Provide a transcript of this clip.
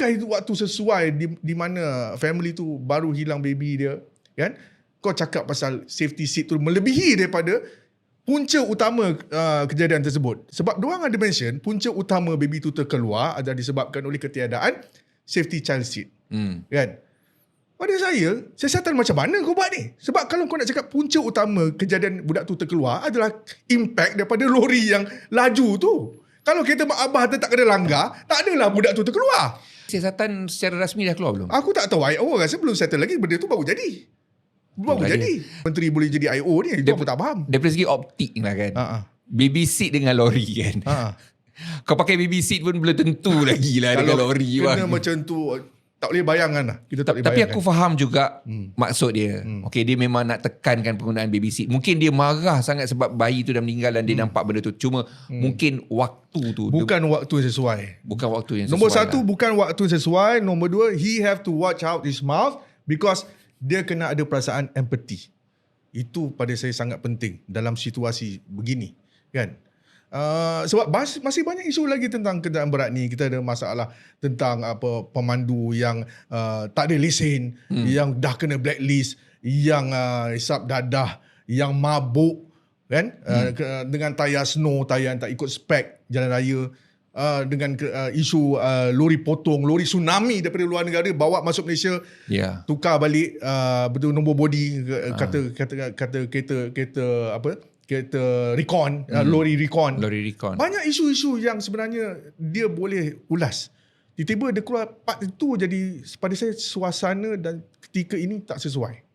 adakah itu waktu sesuai di, di mana family tu baru hilang baby dia kan? Kau cakap pasal safety seat tu melebihi daripada punca utama uh, kejadian tersebut. Sebab diorang ada mention punca utama baby tu terkeluar adalah disebabkan oleh ketiadaan safety child seat. Hmm. kan? Pada saya siasatan macam mana kau buat ni? Sebab kalau kau nak cakap punca utama kejadian budak tu terkeluar adalah impact daripada lori yang laju tu. Kalau kereta mak abah tu tak kena langgar tak adalah budak tu terkeluar Siasatan secara rasmi dah keluar belum? Aku tak tahu IO rasa belum settle lagi benda tu baru jadi. Baru jadi. Menteri boleh jadi IO ni itu Dia- aku tak faham. Daripada segi optik lah kan. Ha ah. Baby seat dengan lori kan. Ha. ah. Kau pakai baby seat pun belum tentu lagi lah dengan lori. kena bang. macam tu tak boleh bayangkan lah. Kita tak boleh Tapi bayangkan. aku faham juga hmm. maksud dia. Hmm. Okay, dia memang nak tekankan penggunaan seat. Mungkin dia marah sangat sebab bayi tu dah meninggal dan dia nampak benda tu. Cuma hmm. mungkin waktu tu. dia- bukan waktu yang sesuai. bukan waktu yang sesuai Nombor satu lah. bukan waktu sesuai. Nombor dua he have to watch out his mouth because dia kena ada perasaan empathy. Itu pada saya sangat penting dalam situasi begini, kan? Uh, sebab bas, masih banyak isu lagi tentang kenderaan berat ni. Kita ada masalah tentang apa pemandu yang uh, tak ada lesen, hmm. yang dah kena blacklist, yang uh, hisap dadah, yang mabuk, kan? Hmm. Uh, ke, dengan tayar snow, tayar yang tak ikut spek jalan raya. Uh, dengan ke, uh, isu uh, lori potong, lori tsunami daripada luar negara bawa masuk Malaysia, Ya. tukar balik uh, betul nombor body ke- kata kata kata kereta kereta apa kereta recon uh, lori recon. Lori recon. banyak isu-isu yang sebenarnya dia boleh ulas. Tiba-tiba dia keluar part itu jadi pada saya suasana dan ketika ini tak sesuai